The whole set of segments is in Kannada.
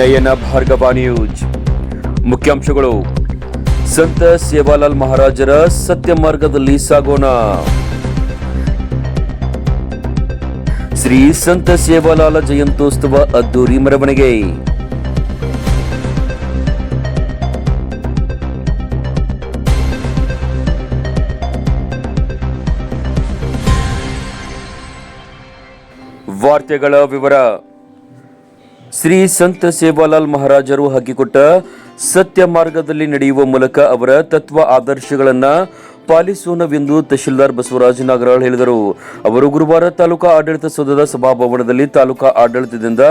ನಯನ ಭಾರ್ಗವ ನ್ಯೂಸ್. ಮುಖ್ಯಾಂಶಗಳು. ಸಂತ ಸೇವಾಲಾಲ್ ಮಹಾರಾಜರ ಸತ್ಯ ಮಾರ್ಗದಲ್ಲಿ ಸಾಗೋಣ. ಶ್ರೀ ಸಂತ ಸೇವಾಲಾಲ ಜಯಂತ್ಯೋತ್ಸವ ಅದ್ದೂರಿ ಮೆರವಣಿಗೆ. ವಾರ್ತೆಗಳ ವಿವರ. ಶ್ರೀ ಸಂತ ಸೇವಾಲಾಲ್ ಮಹಾರಾಜರು ಹಾಕಿಕೊಟ್ಟ ಸತ್ಯ ಮಾರ್ಗದಲ್ಲಿ ನಡೆಯುವ ಮೂಲಕ ಅವರ ತತ್ವ ಆದರ್ಶಗಳನ್ನ ಪಾಲಿಸೋಣವೆಂದು ತಹಶೀಲ್ದಾರ್ ಬಸವರಾಜ ನಾಗರಾಳ್ ಹೇಳಿದರು. ಅವರು ಗುರುವಾರ ತಾಲೂಕಾ ಆಡಳಿತ ಸೌಧದ ಸಭಾಭವನದಲ್ಲಿ ತಾಲೂಕಾ ಆಡಳಿತದಿಂದ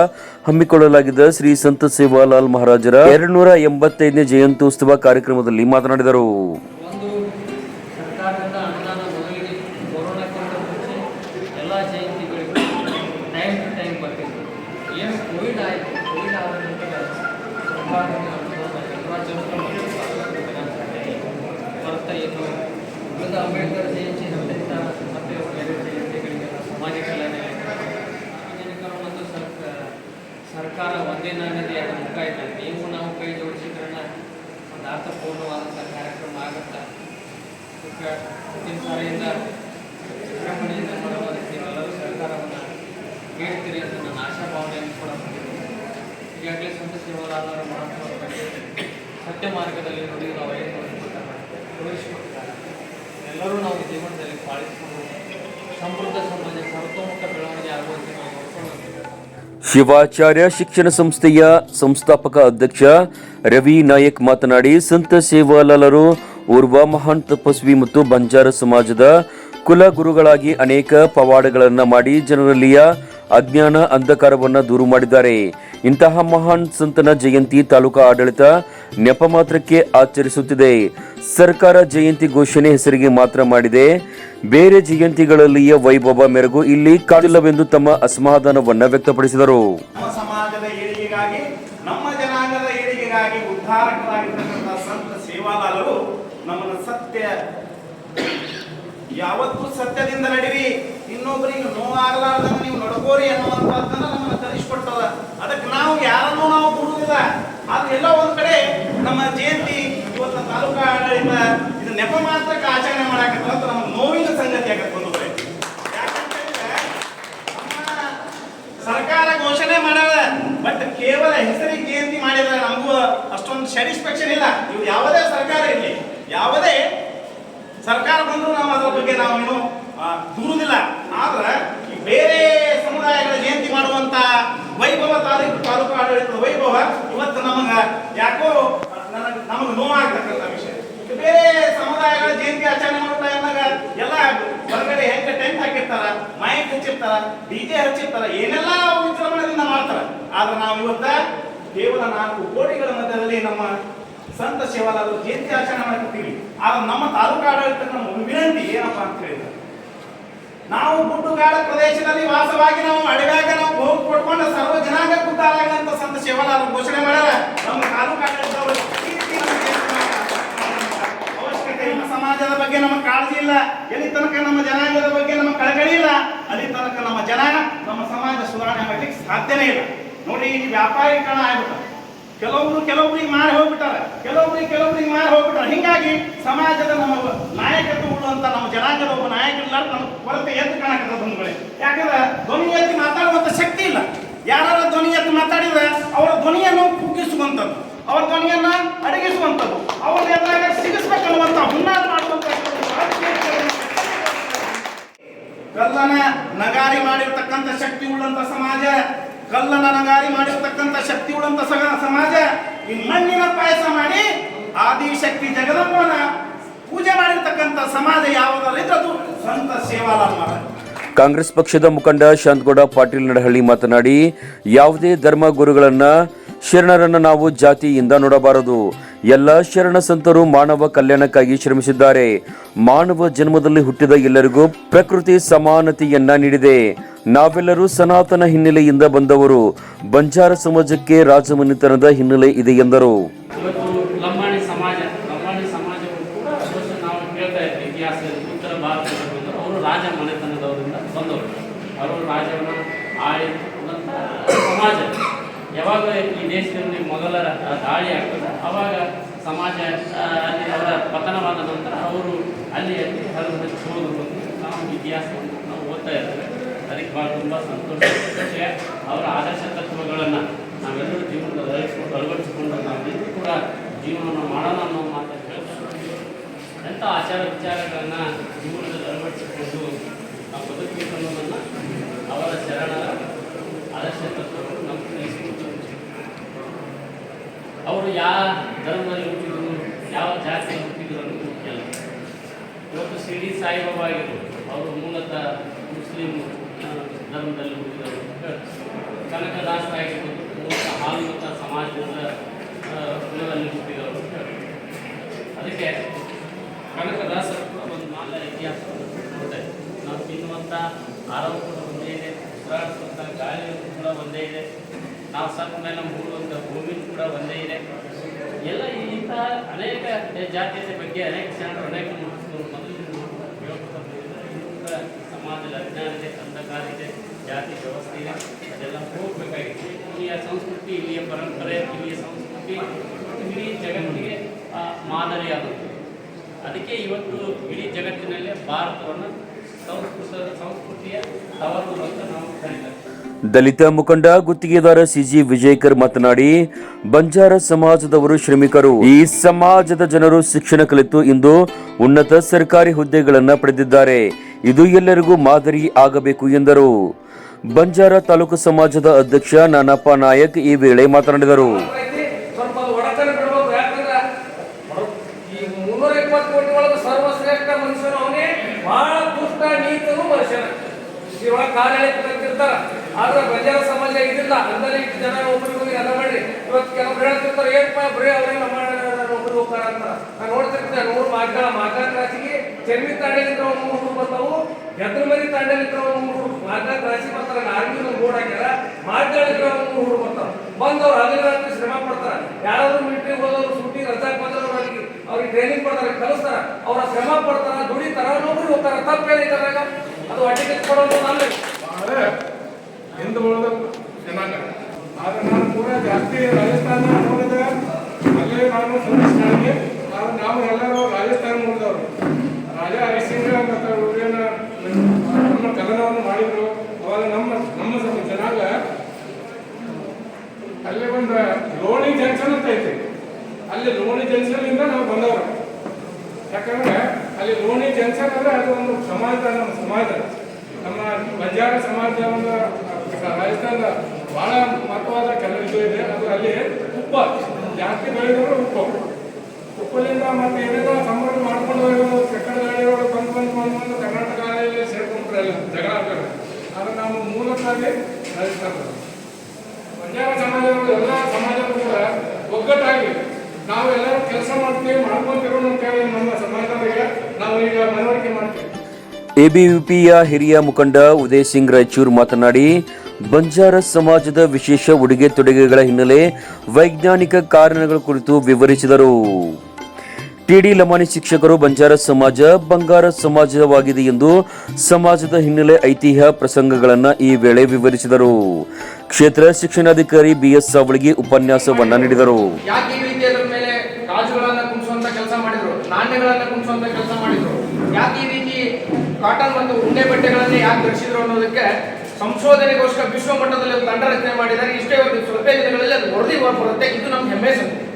ಹಮ್ಮಿಕೊಳ್ಳಲಾಗಿದ್ದ ಶ್ರೀ ಸಂತ ಸೇವಾಲಾಲ್ ಮಹಾರಾಜರ ಎರಡ್ನೂರ ಎಂಬತ್ತೈದನೇ ಜಯಂತ್ಯೋತ್ಸವ ಕಾರ್ಯಕ್ರಮದಲ್ಲಿ ಮಾತನಾಡಿದರು. ಬರ್ತಾ ಅಂಬೇಡ್ಕರ್ ಜಯಂತಿ ಮತ್ತೆ ಸಮಾಜ ಕಲ್ಯಾಣ ಸಾರ್ವಜನಿಕರು ಮತ್ತು ಸರ್ಕಾರ ಸರ್ಕಾರ ಒಂದೇ ಮುಖ ಇದೆ ನೀವು ನಾವು ಕೈ ಜೋಡಿಸಿದ್ರೆ ಒಂದು ಅರ್ಥಪೂರ್ಣವಾದಂಥ ಕಾರ್ಯಕ್ರಮ ಆಗುತ್ತೆ? ಮುಂದಿನ ಸಾರಿಯಿಂದ ನೀವೆಲ್ಲರೂ ಸರ್ಕಾರವನ್ನು ಕೇಳ್ತೀರಿ ಅಂತ ನನ್ನ ಆಶಾಭಾವನೆಯನ್ನು ಕೂಡ ಹೊಂದಿದ್ದೀನಿ ಈಗಾಗಲೇ ಸಂತ ಸೇವಾದಾರರ ಮಹತ್ವದ ಬಗ್ಗೆ ಸತ್ಯ ಮಾರ್ಗದಲ್ಲಿ ನುಡಿಯುವ ವಯಸ್ಸು ತೋರಿಸಿಕೊಟ್ಟಿದ್ದಾರೆ ಎಲ್ಲರೂ ನಾವು ಜೀವನದಲ್ಲಿ ಪಾಲಿಸಿಕೊಂಡು ಸಮೃದ್ಧ ಸಮಾಜ, ಸರ್ವತೋಮುಖ ಬೆಳವಣಿಗೆ ಆಗುವಂತೆ ನಾವು ನೋಡ್ಕೊಂಡು ಹೋಗ್ತೀವಿ ಶಿವಾಚಾರ್ಯ ಶಿಕ್ಷಣ ಸಂಸ್ಥೆಯ ಸಂಸ್ಥಾಪಕ ಅಧ್ಯಕ್ಷ ರವಿ ನಾಯಕ್ ಮಾತನಾಡಿ, ಸಂತ ಸೇವಾಲಾಲರು ಓರ್ವ ಮಹಾನ್ ತಪಸ್ವಿ ಮತ್ತು ಬಂಜಾರ ಸಮಾಜದ ಕುಲ ಗುರುಗಳಾಗಿ ಅನೇಕ ಪವಾಡಗಳನ್ನು ಮಾಡಿ ಜನರಲ್ಲಿಯ ಅಜ್ಞಾನ ಅಂಧಕಾರವನ್ನು ದೂರು ಮಾಡಿದ್ದಾರೆ. ಇಂತಹ ಮಹಾನ್ ಸಂತನ ಜಯಂತಿ ತಾಲೂಕಾ ಆಡಳಿತ ನೆಪ ಮಾತ್ರಕ್ಕೆ ಆಚರಿಸುತ್ತಿದೆ. ಸರ್ಕಾರ ಜಯಂತಿ ಘೋಷಣೆ ಹೆಸರಿಗೆ ಮಾತ್ರ ಮಾಡಿದೆ. ಬೇರೆ ಜಯಂತಿಗಳಲ್ಲಿಯ ವೈಭವ ಮೆರಗು ಇಲ್ಲಿ ಕಾದಿಲ್ಲವೆಂದು ತಮ್ಮ ಅಸಮಾಧಾನವನ್ನ ವ್ಯಕ್ತಪಡಿಸಿದರು. ಯಾವತ್ತೂ ಸತ್ಯದಿಂದ ನಡಿರಿ. ಇನ್ನೊಬ್ಬರಿಗೆ ನೋವಾಗಲಾರ್ದಂಗೆ ನೀವು ನಡ್ಕೋರಿ ಅನ್ನುವಂಥದ್ದನ್ನ ನಮ್ಮನ್ನು ಕಲಿಸ್ಕೊಟ್ಟದ ಅದಕ್ಕೆ ನಾವು ಯಾರನ್ನೂ ನಾವು ಕೊಡುವುದಿಲ್ಲ. ಆದ್ರೆ ಎಲ್ಲೋ ಒಂದ್ ಕಡೆ ನಮ್ಮ ಜಯಂತಿ ಇವತ್ತು ತಾಲೂಕಾ ಆಡಳಿತ ಇದು ನೆಪ ಮಾತ್ರಕ್ಕೆ ಆಚರಣೆ ಮಾಡಾಕತ್ತ ಅಂತ ನೋವಿನ ಸಂಗತಿ ಆಗತ್ತೆ ಒಂದು ಕಡೆ. ಸರ್ಕಾರ ಘೋಷಣೆ ಮಾಡಲ್ಲ ಬಟ್ ಕೇವಲ ಹೆಸರಿಗೆ ಜಯಂತಿ ಮಾಡಿದ್ರೆ ನಮಗೂ ಅಷ್ಟೊಂದು ಸ್ಯಾಟಿಸ್ಫ್ಯಾಕ್ಷನ್ ಇಲ್ಲ. ಇವು ಯಾವುದೇ ಸರ್ಕಾರ ಇರಲಿ, ಯಾವುದೇ ಸರ್ಕಾರ ಬಂದರೂ ನಾವು ಅದರ ಬಗ್ಗೆ ನಾವೇನು ದೂರುದಿಲ್ಲ. ಆದ್ರೆ ಬೇರೆ ಸಮುದಾಯಗಳ ಜಯಂತಿ ಮಾಡುವಂತ ವೈಭವ ತಾಲೂಕು ತಾಲೂಕು ಆಡಳಿತದ ವೈಭವ ಇವತ್ತು ನಮಗ ಯಾಕೋ ನನಗೆ ನಮಗೆ ನೋವಾಗ್ತಕ್ಕಂಥ ವಿಷಯ. ಬೇರೆ ಸಮುದಾಯಗಳ ಜಯಂತಿ ಆಚರಣೆ ಮಾಡ್ತಾ ಇದ್ದಾಗ ಎಲ್ಲ ಹೊರಗಡೆ ಹೆಂಗೆ ಟೆಂಟ್ ಹಾಕಿರ್ತಾರ, ಮೈಕ್ ಹಚ್ಚಿರ್ತಾರ ಡಿಜೆ ಹಚ್ಚಿರ್ತಾರ, ಏನೆಲ್ಲ ವಿಜೃಂಭಣೆಯಿಂದ ಮಾಡ್ತಾರ. ಆದ್ರೆ ನಾವು ಇವತ್ತ ಕೇವಲ ನಾಲ್ಕು ಕೋಟಿಗಳ ಮಧ್ಯದಲ್ಲಿ ನಮ್ಮ ಸಂತ ಸೇವಾಲಾದರು ಜಯಂತಿ ಆಚರಣೆ ಮಾಡ್ತೀವಿ ಆದ್ರೆ ನಮ್ಮ ತಾಲೂಕು ಆಡಳಿತಕ್ಕೆ ನಮ್ಮ ವಿನಂತಿ ಏನಪ್ಪಾ ಅಂತ ಹೇಳಿದ್ರೆ ನಾವು ಗುಡ್ಡುಗಾಡ ಪ್ರದೇಶದಲ್ಲಿ ವಾಸವಾಗಿ ನಾವು ಅಡವ್ಯಾಗ ನಾವು ಹೋಗಿ ಕೊಟ್ಕೊಂಡು ಸರ್ವ ಜನಾಂಗ ಉದ್ಧಾರ ಸಂತ ಸೇವಾಲಾದರು ಘೋಷಣೆ ಮಾಡ್ಯಾರ. ನಮ್ಮ ತಾಲೂಕು ಆಡಳಿತದವರು ಅವಶ್ಯಕತೆ ಸಮಾಜದ ಬಗ್ಗೆ ನಮಗೆ ಕಾಳಜಿ ಇಲ್ಲ. ಎಲ್ಲಿ ತನಕ ನಮ್ಮ ಜನಾಂಗದ ಬಗ್ಗೆ ನಮ್ಮ ಕಳಕಳಿ ಇಲ್ಲ. ಅಲ್ಲಿ ತನಕ ನಮ್ಮ ಜನಾಂಗ ನಮ್ಮ ಸಮಾಜ ಸುಧಾರಣೆ ಮಾಡ್ಲಿಕ್ಕೆ ಸಾಧ್ಯನೇ ಇಲ್ಲ. ನೋಡಿ, ಈ ವ್ಯಾಪಾರೀಕರಣ ಆಗ್ಬಿಟ್ಟ ಕೆಲವೊಬ್ರು ಕೆಲವೊಬ್ರಿಗೆ ಮಾರಿ ಹೋಗ್ಬಿಟ್ಟಾರೆ. ಕೆಲವೊಬ್ರಿಗೆ ಕೆಲವೊಬ್ರಿಗೆ ಮಾರಿ ಹೋಗ್ಬಿಟ್ಟಾರೆ. ಹಿಂಗಾಗಿ ಸಮಾಜದ ನಮ್ಮ ನಾಯಕತ್ವ ಉಳ್ಳುವಂತ ನಮ್ಮ ಜನಾಂಗದ ಒಬ್ಬ ನಾಯಕ ಇಲ್ಲ ನಮ್ಮ ಕೊರತೆ ಎದ್ದು ಕಾಣಕತ್ತ ಬಂಧುಗಳೇ. ಯಾಕಂದ್ರೆ ಧ್ವನಿ ಎತ್ತಿ ಮಾತಾಡುವಂತ ಶಕ್ತಿ ಇಲ್ಲ. ಯಾರು ಧ್ವನಿ ಎತ್ತಿ ಮಾತಾಡಿದ್ರೆ ಅವರ ಧ್ವನಿಯನ್ನು ಕುಗ್ಗಿಸುವಂಥದ್ದು. ಅವರ ಧ್ವನಿಯನ್ನ ಅಡಗಿಸುವಂಥದ್ದು. ಅವರ ಎದುರಾಗ ಸಿಗಿಸ್ಬೇಕನ್ನುವಂತ ಹುನ್ನಾರ ಮಾಡುವಂತ ನಗಾರಿ ಮಾಡಿರ್ತಕ್ಕಂಥ ಶಕ್ತಿ ಉಳ್ಳಂತ ಸಮಾಜ ಕಲ್ಲನ ನಗಾರಿ ಮಾಡಿರ್ತಕ್ಕಂಥ ಶಕ್ತಿ ಉಳ್ಳಂತ ಸಮಾಜ, ಈ ಮಣ್ಣಿನ ಪಾಯಸ ಮಾಡಿ ಆದಿಶಕ್ತಿ ಜಗದಮ್ಮನ ಪೂಜೆ ಮಾಡಿರ್ತಕ್ಕಂಥ ಸಮಾಜ ಯಾವುದರಿದ್ರೆ ಅದು ಸಂತ ಮಹಾರಾಜ್ ಕಾಂಗ್ರೆಸ್ ಪಕ್ಷದ ಮುಖಂಡ ಶಾಂತಗೌಡ ಪಾಟೀಲ್ ನಡಹಳ್ಳಿ ಮಾತನಾಡಿ, ಯಾವುದೇ ಧರ್ಮ ಗುರುಗಳನ್ನ ಶರಣರನ್ನ ನಾವು ಜಾತಿಯಿಂದ ನೋಡಬಾರದು. ಎಲ್ಲ ಶರಣ ಸಂತರು ಮಾನವ ಕಲ್ಯಾಣಕ್ಕಾಗಿ ಶ್ರಮಿಸಿದ್ದಾರೆ. ಮಾನವ ಜನ್ಮದಲ್ಲಿ ಹುಟ್ಟಿದ ಎಲ್ಲರಿಗೂ ಪ್ರಕೃತಿ ಸಮಾನತೆಯನ್ನ ನೀಡಿದೆ. ನಾವೆಲ್ಲರೂ ಸನಾತನ ಹಿನ್ನೆಲೆಯಿಂದ ಬಂದವರು. ಬಂಜಾರ ಸಮಾಜಕ್ಕೆ ರಾಜಮನೆತನದ ಹಿನ್ನೆಲೆ ಇದೆ ಎಂದರು. ಯಾವಾಗ ಈ ದೇಶದಲ್ಲಿ ಮೊಘಲರ ಆ, ದಾಳಿ ಆಗ್ತದೆ ಆವಾಗ ಸಮಾಜ ಅವರ ಪತನವಾದ ನಂತರ ಅವರು ಅಲ್ಲಿ ಅಲ್ಲಿ ಹರಿದು ನಾವು ಇತಿಹಾಸವನ್ನು ನಾವು ಓದ್ತಾ ಇರ್ತೇವೆ ಅದಕ್ಕೆ ಭಾಳ ತುಂಬ ಸಂತೋಷ. ಅವರ ಆದರ್ಶ ತತ್ವಗಳನ್ನು ನಾವೆಲ್ಲರೂ ಜೀವನದಲ್ಲಿ ಅಳವಡಿಸ್ಕೊಂಡು ಅಳವಡಿಸಿಕೊಂಡು ನಾವೆಲ್ಲರೂ ಕೂಡ ಜೀವನವನ್ನು ಮಾಡೋಣ ಅನ್ನೋ ಮಾತನ್ನು ಹೇಳ್ಕೊಂಡು ಎಂಥ ಆಚಾರ ವಿಚಾರಗಳನ್ನು ಜೀವನದಲ್ಲಿ ಅಳವಡಿಸಿಕೊಂಡು ನಾವು ಬದುಕಬೇಕು ಅನ್ನೋದನ್ನು ಅವರ ಶರಣರ ಆದರ್ಶ ತತ್ವಗಳು ನಮಗೆ ಕಲಿಸಿಕೊಂಡು ಅವರು ಯಾವ ಧರ್ಮದಲ್ಲಿ ಹುಟ್ಟಿದ್ರು ಯಾವ ಜಾತಿಯಲ್ಲಿ ಹುಟ್ಟಿದ್ರು ಅನ್ನೋದು ಮುಖ್ಯ ಇವತ್ತು ಶಿರ್ಡಿ ಸಾಯಿಬಾಬಾ ಆಗಿರ್ಬೋದು ಅವರು ಮೂಲತಃ ಮುಸ್ಲಿಂ ಆ, ಧರ್ಮದಲ್ಲಿ ಹುಟ್ಟಿದವರು ಕನಕದಾಸ ಮೂಲತಃ ಹಾಲುಮತ ಸಮಾಜದ ಕುಲದಲ್ಲಿ ಹುಟ್ಟಿದವರು ಅದಕ್ಕೆ ಕನಕದಾಸ ಒಂದು ಮಾಲ ಇತಿಹಾಸ ನೋಡ್ತಾ ಇದ್ದೀವಿ. ನಾವು ತಿನ್ನುವಂಥ ಆಹಾರ ಕೂಡ ಒಂದೇ ಇದೆ ಉಸಿರಾಡಿಸುವಂಥ ಗಾಳಿ ಕೂಡ ಒಂದೇ ಇದೆ ನಾವು ಸತ್ತ ಮೇಲೆ ಮೂಡುವಂಥ ಭೂಮಿ ಕೂಡ ಒಂದೇ ಇದೆ ಎಲ್ಲ ಇಂಥ ಅನೇಕ ಜಾತಿಯ ಬಗ್ಗೆ ಅನೇಕ ಜನರು ಅನೇಕ ಮಾತುಗಳು ಮೊದಲಿನ ಹೇಳ್ಕೊತಾ ಬಂದಿದ್ದಾರೆ. ಇನ್ನೂ ಕೂಡ ಸಮಾಜದಲ್ಲಿ ಅಜ್ಞಾನ ಇದೆ ಜಾತಿ ವ್ಯವಸ್ಥೆ ಇದೆ. ಅದೆಲ್ಲ ಹೋಗಬೇಕಾಗಿತ್ತು. ಇಲ್ಲಿಯ ಸಂಸ್ಕೃತಿ ಇಲ್ಲಿಯ ಪರಂಪರೆ ಇಲ್ಲಿಯ ಸಂಸ್ಕೃತಿ ಇಡೀ ಜಗತ್ತಿಗೆ ಆ, ಮಾದರಿಯಾಗುತ್ತೆ ಅದಕ್ಕೆ ಇವತ್ತು ಇಡೀ ಜಗತ್ತಿನಲ್ಲೇ ಭಾರತವನ್ನು ಸಂಸ್ಕೃತ ಸಂಸ್ಕೃತಿಯ ತವರು ಅಂತ ನಾವು ಕರೀತಾರೆ ದಲಿತ ಮುಖಂಡ ಗುತ್ತಿಗೆದಾರ ಸಿಜಿ ವಿಜಯಕರ್ ಮಾತನಾಡಿ ಬಂಜಾರ ಸಮಾಜದವರು ಶ್ರಮಿಕರು. ಈ ಸಮಾಜದ ಜನರು ಶಿಕ್ಷಣ ಕಲಿತು ಇಂದು ಉನ್ನತ ಸರ್ಕಾರಿ ಹುದ್ದೆಗಳನ್ನು ಪಡೆದಿದ್ದಾರೆ. ಇದು ಎಲ್ಲರಿಗೂ ಮಾದರಿ ಆಗಬೇಕು ಎಂದರು. ಬಂಜಾರ ತಾಲೂಕು ಸಮಾಜದ ಅಧ್ಯಕ್ಷ ನಾನಪ್ಪ ನಾಯಕ್ ಈ ವೇಳೆ ಮಾತನಾಡಿದರು. ಸಮಾಜ ಇದಿಲ್ಲ. ಅಂದರೆ ಇಷ್ಟು ನೋಡ್ತಿರ್ತೀನಿ, ನೂರು ಮಾಕ ರಾಶಿಗೆ ಚೆಮ್ಮಿ ತಾಂಡಲಿದ್ರೆ ಒಂದು ಮೂರು ಹುಡುಗರು ಬರ್ತಾವು, ಎದ್ರ ಮರಿ ತಾಂಡಲಿದ್ರೆ ಒಂದು ಮೂರು ಹುಡುಗರು ಮಾರ್ಗ ರಾಶಿ ಬರ್ತಾರೆ ಆರ್ಮಿ ಬೋರ್ಡ್ ಹಾಕ್ಯಾರ ಮಾರ್ಗಲಿದ್ರೆ ಒಂದು ಮೂರು ಹುಡುಗರು ಬರ್ತಾವ. ಬಂದವ್ರು ಹಗಲು ರಾತ್ರಿ ಶ್ರಮ ಪಡ್ತಾರ. ಯಾರಾದ್ರೂ ಮಿಲಿಟರಿ ಹೋದವ್ರು ಸುಟ್ಟಿ ರಜಾ ಬಂದವ್ರು ಅವ್ರಿಗೆ ಅವ್ರಿಗೆ ಟ್ರೈನಿಂಗ್ ಕೊಡ್ತಾರೆ, ಕಲಿಸ್ತಾರ. ಅವ್ರ ಶ್ರಮ ಪಡ್ತಾರ, ದುಡಿತಾರ ನೋಡಿ ಹೋಗ್ತಾರ ತಪ್ಪೇನ ಅದ್ರಾಗ ಅದು ಅಡಿಗೆ ಕೊಡೋದು ನಾನು ಆದರೆ ನಾನು ಪೂರ ಜಾಸ್ತಿ ರಾಜಸ್ಥಾನ ನೋಡಿದ್ರೆ ಅಲ್ಲೇ ನಾನು ಆದ್ರೆ ನಾವು ಎಲ್ಲರೂ ರಾಜಸ್ಥಾನ ನೋಡಿದವರು. ರಾಜ ಹರಿಸಿಂಗ ಮತ್ತು ಇವ್ರೇನ ನಮ್ಮ ಕದನವನ್ನು ಮಾಡಿದ್ರು. ಅವಾಗ ನಮ್ಮ ನಮ್ಮ ಜನಾಂಗ ಅಲ್ಲಿ ಒಂದು ಲೋಣಿ ಜಂಕ್ಷನ್ ಅಂತ ಐತಿ. ಅಲ್ಲಿ ಲೋಣಿ ಜಂಕ್ಷನ್ ಇಂದ ನಾವು ಬಂದವರು. ಯಾಕಂದ್ರೆ ಅಲ್ಲಿ ಲೋಣಿ ಜಂಕ್ಷನ್ ಅಂದ್ರೆ ಅದು ಒಂದು ಸಮಾಜ, ನಮ್ಮ ಸಮಾಜ. ನಮ್ಮ ಬಂಜಾರ ಸಮಾಜ ಒಂದು, ರಾಜಸ್ಥಾನದ ಬಹಳ ಮಹತ್ವವಾದ ಇದು ಇದೆ. ಅದು ಅಲ್ಲಿ ಉಪ್ಪ ಜಾಸ್ತಿ ಬೆಳೆದವರು ಉಪ್ಪು ಉಪ್ಪಲಿಂದ ಮತ್ತೆ ಏನೇನೋ ಸಂಬಂಧ ಮಾಡ್ಕೊಂಡು ಕಟ್ಟಡ ಗಾಡಿಯವರು ಬಂದು ಬಂದು ಬಂದು ಬಂದು ಕರ್ನಾಟಕ ಗಾಡಿಯಲ್ಲಿ ಸೇರ್ಕೊಂಡ್ರೆಲ್ಲ ಜಗಳ ಆಗ್ತಾರೆ ಆದ್ರೆ ನಾವು ಮೂಲಕ್ಕಾಗಿ ರಾಜಸ್ಥಾನದ ಪಂಜಾಬ ಸಮಾಜದ ಎಲ್ಲ ಸಮಾಜದ ಕೂಡ ಒಗ್ಗಟ್ಟಾಗಿ ನಾವು ಎಲ್ಲರೂ ಕೆಲಸ ಮಾಡ್ತೀವಿ ಮಾಡ್ಕೊಂತಿರೋ ನಮ್ಮ ಸಮಾಜದವರಿಗೆ ನಾವು ಈಗ ಮನವರಿಕೆ ಮಾಡ್ತೀವಿ. ಎಬಿವಿಪಿಯ ಹಿರಿಯ ಮುಖಂಡ ಉದಯ್ ಸಿಂಗ್ ರಾಯಚೂರ್ ಮಾತನಾಡಿ, ಬಂಜಾರ ಸಮಾಜದ ವಿಶೇಷ ಉಡುಗೆ ತೊಡುಗೆಗಳ ಹಿನ್ನೆಲೆ ವೈಜ್ಞಾನಿಕ ಕಾರಣಗಳ ಕುರಿತು ವಿವರಿಸಿದರು. ಟಿಡಿ ಲಮಾನಿ ಶಿಕ್ಷಕರು ಬಂಜಾರ ಸಮಾಜ ಬಂಗಾರ ಸಮಾಜವಾಗಿದೆ ಎಂದು ಸಮಾಜದ ಹಿನ್ನೆಲೆ ಐತಿಹ್ಯ ಪ್ರಸಂಗಗಳನ್ನು ಈ ವೇಳೆ ವಿವರಿಸಿದರು. ಕ್ಷೇತ್ರ ಶಿಕ್ಷಣಾಧಿಕಾರಿ ಬಿಎಸ್ ಸಾವಳಿಗೆ ಉಪನ್ಯಾಸವನ್ನ ನೀಡಿದರು. ಕಾಟನ್ ಮತ್ತು ಉಣ್ಣೆ ಬಟ್ಟೆಗಳನ್ನೇ ಯಾಕೆ ಧರಿಸಿದ್ರು ಅನ್ನೋದಕ್ಕೆ ಸಂಶೋಧನೆಗೋಸ್ಕರ ವಿಶ್ವ ಮಟ್ಟದಲ್ಲಿ ತಂಡ ರಚನೆ ಮಾಡಿದ್ದಾರೆ. ಇಷ್ಟೇ ಒಂದು ಸ್ವಲ್ಪ ದಿನಗಳಲ್ಲಿ ಅದು ವರದಿ ಬರುತ್ತೆ ಇದು ನಮ್ಮ ಹೆಮ್ಮೆ ಸಂಗತಿ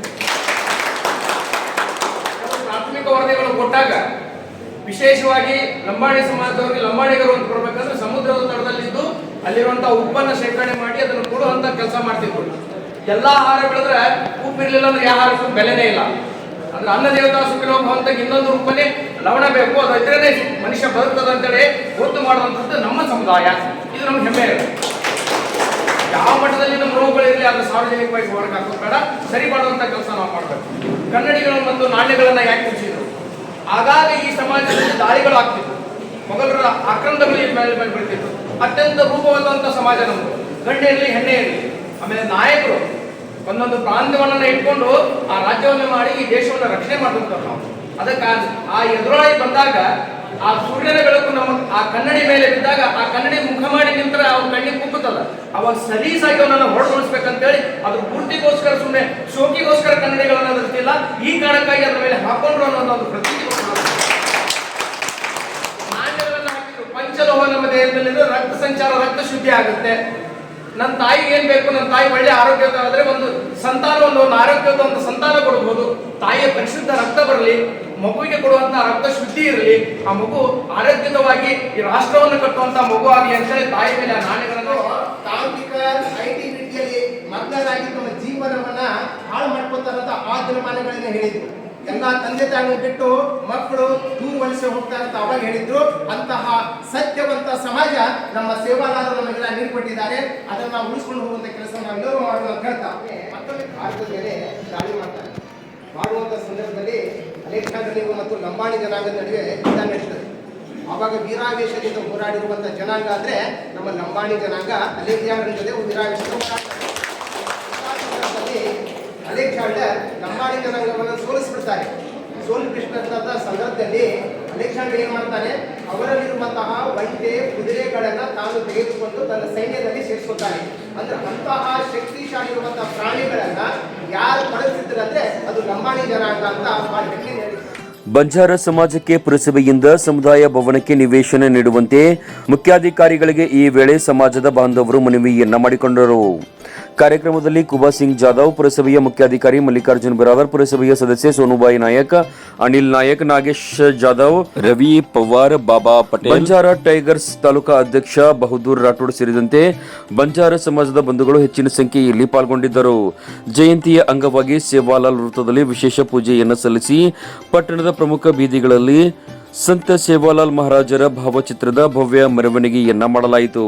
ವಿಶೇಷವಾಗಿ ಲಂಬಾಣಿ ಸಮಾಜದವರಿಗೆ ಲಂಬಾಣಿಗರು ಅಂತ ಕೊಡ್ಬೇಕಂದ್ರೆ ಸಮುದ್ರದ ತಡದಲ್ಲಿದ್ದು ಅಲ್ಲಿರುವಂತಹ ಉಪ್ಪನ್ನ ಶೇಖರಣೆ ಮಾಡಿ ಅದನ್ನು ಕೊಡುವಂತ ಕೆಲಸ ಮಾಡ್ತಿದ್ರು. ಎಲ್ಲಾ ಆಹಾರ ಬೆಳೆದ್ರೆ ಉಪ್ಪಿರ್ಲಿಲ್ಲ ಅಂದ್ರೆ ಯಾವ ಆಹಾರಕ್ಕೂ ಬೆಲೆನೇ ಇಲ್ಲ. ಅಂದ್ರೆ ಅನ್ನ ದೇವತಾ ಸುಖಿಲೋ ಭವಂತ ಇನ್ನೊಂದು ರೂಪನೇ ಲವಣ ಬೇಕು, ಅದು ಇದ್ರೇನೆ ಮನುಷ್ಯ ಬದುಕ್ತದ ಅಂತೇಳಿ ಗೊತ್ತು ಮಾಡುವಂಥದ್ದು ನಮ್ಮ ಸಮುದಾಯ. ಇದು ನಮ್ಗೆ ಹೆಮ್ಮೆ. ಯಾವ ಮಟ್ಟದಲ್ಲಿ ನಮ್ಮ ರೋಗಗಳಿರಲಿ ಅದು ಸಾರ್ವಜನಿಕವಾಗಿ ಹೋಗಕ್ಕೆ ಹಾಕೋದು ಬೇಡ ಸರಿ ಮಾಡುವಂತ ಕೆಲಸ ನಾವು ಮಾಡಬೇಕು. ಕನ್ನಡಿಗಳು ಮತ್ತು ನಾಣ್ಯಗಳನ್ನ ಯಾಕೆ ಮುಗಿಸಿದ್ರು ಆಗಾಗ ಈ ಸಮಾಜದಲ್ಲಿ ದಾಳಿಗಳು ಆಗ್ತಿತ್ತು ಮೊಘಲರ ಆಕ್ರಮಣಗಳು ಮೇಲೆ ಮೇಲೆ ಬೀಳ್ತಿತ್ತು ಅತ್ಯಂತ ರೂಪವಂತ ಸಮಾಜ ನಮ್ಮದು ಗಂಡೆ ಇರಲಿ ಹೆಣ್ಣೆ ಇರಲಿ ಆಮೇಲೆ ನಾಯಕರು ಒಂದೊಂದು ಪ್ರಾಂತ್ಯವನ್ನ ಇಟ್ಕೊಂಡು ಆ ರಾಜ್ಯವನ್ನು ಮಾಡಿ ಈ ದೇಶವನ್ನ ರಕ್ಷಣೆ ಮಾಡುವಂತ ನಾವು. ಅದಕ್ಕೆ ಆ ಎದುರಾಳಿ ಬಂದಾಗ ಆ ಸೂರ್ಯನ ಬೆಳಕು ನಮ್ಮ ಆ ಕನ್ನಡಿ ಮೇಲೆ ಬಿದ್ದಾಗ ಆ ಕನ್ನಡಿ ಮುಖ ಮಾಡಿ ನಿಂತರೆ ಅವ್ರ ಕಣ್ಣಿಗೆ ಕುಕ್ಕುತ್ತದ. ಅವಾಗ ಸಲೀಸಾಗಿ ಅವನನ್ನು ಹೊರಗೊಳಿಸ್ಬೇಕಂತೇಳಿ ಅದು ಪೂರ್ತಿಗೋಸ್ಕರ ಸುಮ್ಮನೆ ಶೋಕಿಗೋಸ್ಕರ ಕನ್ನಡಿಗಳನ್ನು ಅದರ್ತಿಲ್ಲ ಈ ಕಾರಣಕ್ಕಾಗಿ ಅದರ ಮೇಲೆ ಹಾಕೊಂಡ್ರು ಅನ್ನೋ ಒಂದು ಪ್ರತೀತಿ ಪಂಚಲೋಹ ನಮ್ಮ ದೇಹದಲ್ಲಿ ರಕ್ತ ಸಂಚಾರ, ರಕ್ತ ಶುದ್ಧಿ ಆಗುತ್ತೆ. ನನ್ನ ತಾಯಿಗೆ ಏನ್ ಬೇಕು ನನ್ನ ತಾಯಿ ಒಳ್ಳೆ ಆರೋಗ್ಯದ ಆದ್ರೆ ಒಂದು ಸಂತಾನ ಒಂದು ಆರೋಗ್ಯದ ಒಂದು ಸಂತಾನ ಕೊಡಬಹುದು ತಾಯಿಯ ಪರಿಶುದ್ಧ ರಕ್ತ ಬರಲಿ ಮಗುವಿಗೆ ಕೊಡುವಂತಹ ರಕ್ತ ಶುದ್ಧಿ ಇರಲಿ ಆ ಮಗು ಆರೋಗ್ಯದವಾಗಿ ಈ ರಾಷ್ಟ್ರವನ್ನು ಕಟ್ಟುವಂತ ಮಗು ಆಗಲಿ ಅಂತೇಳಿ ತಾಯಿ ಮೇಲೆ ಆ ನಾಣ್ಯಗಳನ್ನು ತಾಂತ್ರಿಕ ಐಟಿ ರೀತಿಯಲ್ಲಿ ಮಗ್ನರಾಗಿ ತಮ್ಮ ಜೀವನವನ್ನ ಹಾಳು ಮಾಡ್ಕೊತಾರಂತ ಆ ದಿನಮಾನಗಳನ್ನ ಹೇಳಿದ್ರು. ಎಲ್ಲ ತಂದೆ ತಾಯಿ ಬಿಟ್ಟು ಮಕ್ಕಳು ದೂರ ವಲಸೆ ಹೋಗ್ತಾರೆ ಅಂತ ಅವಾಗ ಹೇಳಿದ್ರು, ಅಂತಹ ಸತ್ಯವಂತ ಸಮಾಜ ನಮ್ಮ ಸೇವಾದಾರರು ನಮಗೆಲ್ಲ ನೀಡಿಕೊಟ್ಟಿದ್ದಾರೆ ಅದನ್ನ ಉಳಿಸ್ಕೊಂಡು ಹೋಗುವಂತ ಕೆಲಸ ನಾವೆಲ್ಲರೂ ಮಾಡೋಣ ಅಂತ ಹೇಳ್ತಾ ಮತ್ತೊಮ್ಮೆ ಭಾರತದ ಮೇಲೆ ದಾಳಿ ಮಾಡ್ತಾರೆ. ಮಾಡುವಂತ ಸಂದರ್ಭದಲ್ಲಿ ಅಲೆಕ್ಸಾಂಡರ್ ಮತ್ತು ಲಂಬಾಣಿ ಜನಾಂಗದ ನಡುವೆ ಯುದ್ಧ ನಡೀತದೆ ಅವಾಗ ವೀರಾವೇಶದಿಂದ ಹೋರಾಡಿರುವಂತ ಜನಾಂಗ ಅಂದ್ರೆ ನಮ್ಮ ಲಂಬಾಣಿ ಜನಾಂಗ ಅಲೆಕ್ಸಾಂಡರ್ ಜೊತೆ ಅಲೆಕ್ಸಾಂಡರ್ ಲಂಬಾಣಿ ಜನಾಂಗವನ್ನು ಸೋಲಿಸ್ಬಿಡ್ತಾರೆ. ಸೋಲಿಸಿಬಿಟ್ಟಂತ ಸಂದರ್ಭದಲ್ಲಿ ಅಲೆಕ್ಸಾಂಡರ್ ಏನ್ ಮಾಡ್ತಾನೆ? ಅವರಲ್ಲಿರುವಂತಹ ಒಂಟೆ ಕುದುರೆಗಳನ್ನ ತಾನು ತೆಗೆದುಕೊಂಡು ತನ್ನ ಸೈನ್ಯದಲ್ಲಿ ಸೇರಿಸ್ಕೊತಾನೆ ಅಂದ್ರೆ ಅಂತಹ ಶಕ್ತಿಶಾಲಿ ಇರುವಂತಹ ಪ್ರಾಣಿಗಳನ್ನ ಯಾರು ಬಳಸ್ತಿದ್ರಂದ್ರೆ ಅದು ಲಂಬಾಣಿ ಜನಾಂಗ ಅಂತ ಬಂಜಾರ ಸಮಾಜಕ್ಕೆ ಪುರಸಭೆಯಿಂದ ಸಮುದಾಯ ಭವನಕ್ಕೆ ನಿವೇಶನ ನೀಡುವಂತೆ ಮುಖ್ಯಾಧಿಕಾರಿಗಳಿಗೆ ಈ ವೇಳೆ ಸಮಾಜದ ಬಾಂಧವರು ಮನವಿಯನ್ನ ಮಾಡಿಕೊಂಡರು. ಕಾರ್ಯಕ್ರಮದಲ್ಲಿ ಕುಬಾ ಸಿಂಗ್ ಜಾಧವ್, ಪುರಸಭೆಯ ಮುಖ್ಯಾಧಿಕಾರಿ ಮಲ್ಲಿಕಾರ್ಜುನ್ ಬಿರಾದರ್, ಪುರಸಭೆಯ ಸದಸ್ಯ ಸೋನುಬಾಯಿ ನಾಯಕ್, ಅನಿಲ್ ನಾಯಕ್, ನಾಗೇಶ್ ಜಾಧವ್, ರವಿ ಪವಾರ್, ಬಾಬಾ ಪಟೇಲ್. ಬಂಜಾರ ಟೈಗರ್ಸ್ ತಾಲೂಕಾ ಅಧ್ಯಕ್ಷ ಬಹದ್ದೂರ್ ರಾಠೋಡ್ ಸೇರಿದಂತೆ ಬಂಜಾರ ಸಮಾಜದ ಬಂಧುಗಳು ಹೆಚ್ಚಿನ ಸಂಖ್ಯೆಯಲ್ಲಿ ಪಾಲ್ಗೊಂಡಿದ್ದರು. ಜಯಂತಿಯ ಅಂಗವಾಗಿ ಸೇವಾಲಾಲ್ ವೃತ್ತದಲ್ಲಿ ವಿಶೇಷ ಪೂಜೆಯನ್ನು ಸಲ್ಲಿಸಿ ಪಟ್ಟಣದ ಪ್ರಮುಖ ಬೀದಿಗಳಲ್ಲಿ ಸಂತ ಸೇವಾಲಾಲ್ ಮಹಾರಾಜರ ಭಾವಚಿತ್ರದ ಭವ್ಯ ಮೆರವಣಿಗೆಯನ್ನ ಮಾಡಲಾಯಿತು.